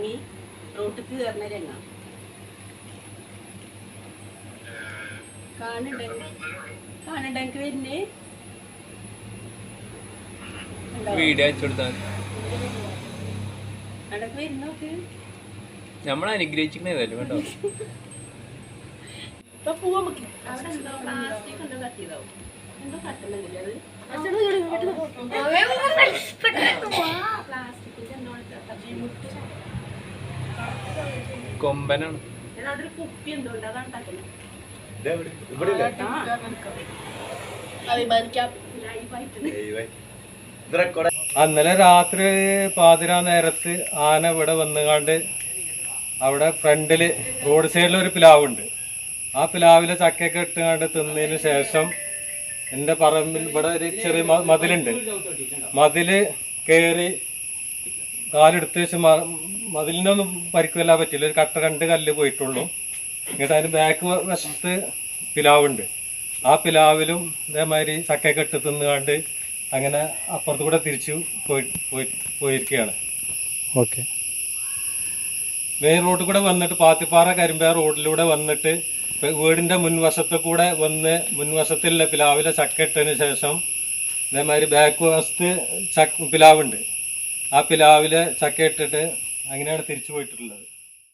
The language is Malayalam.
ഇറങ്ങി റോട്ടിൽ കയറുന്ന രംഗ. കാണണ്ടേ കാണണ്ട എനിക്ക് വരുന്നേ? വീഡിയോ നമ്മൾ ഇപ്പൊ അവിടെ എന്തോ പ്ലാസ്റ്റിക് എന്തോ കട്ടിയതാവും എന്തോ തട്ടുന്നില്ല അത്? പ്ലാസ്റ്റിക്കിന്റെ എന്തോ തട്ടിമുട്ട് കൊമ്പനാണ്. അന്നലെ രാത്രി പാതിരാ നേരത്ത് ആന ഇവിടെ വന്നുകാണ്ട് അവിടെ ഫ്രണ്ടിൽ റോഡ് സൈഡിൽ ഒരു പ്ലാവുണ്ട്. ആ പ്ലാവിലെ ചക്കയൊക്കെ ഇട്ടുകാണ്ട് തിന്നതിന് ശേഷം എന്റെ പറമ്പിൽ ഇവിടെ ഒരു ചെറിയ മതിലുണ്ട്. മതിൽ കയറി കാലെടുത്ത് വെച്ച് മ- മതിലിനൊന്നും പരിക്കുവല്ല പറ്റില്ല. ഒരു കട്ട രണ്ട് കല്ല് പോയിട്ടുള്ളൂ. എന്നിട്ട് അതിന് ബാക്ക് വശത്ത് പിലാവുണ്ട്. ആ പിലാവിലും ഇതേമാതിരി ചക്കയൊക്കെ ഇട്ട് തിന്നുകാണ്ട് അങ്ങനെ അപ്പുറത്ത് കൂടെ തിരിച്ചു പോയി പോയി പോയിരിക്കുകയാണ്. ഓക്കെ. മെയിൻ റോഡിൽ കൂടെ വന്നിട്ട് പാത്തിപ്പാറ കരിമ്പ റോഡിലൂടെ വന്നിട്ട് വീടിന്റെ മുൻവശത്ത് കൂടെ വന്ന് മുൻവശത്തുള്ള പിലാവിലെ ചക്ക ഇട്ടതിന് ശേഷം ഇതേമാതിരി ബാക്ക് വശത്ത് ചക്ക പിലാവുണ്ട്. ആ പിലാവിലെ ചക്ക ഇട്ടിട്ട് അങ്ങനെയാണ് തിരിച്ചു പോയിട്ടുള്ളത്.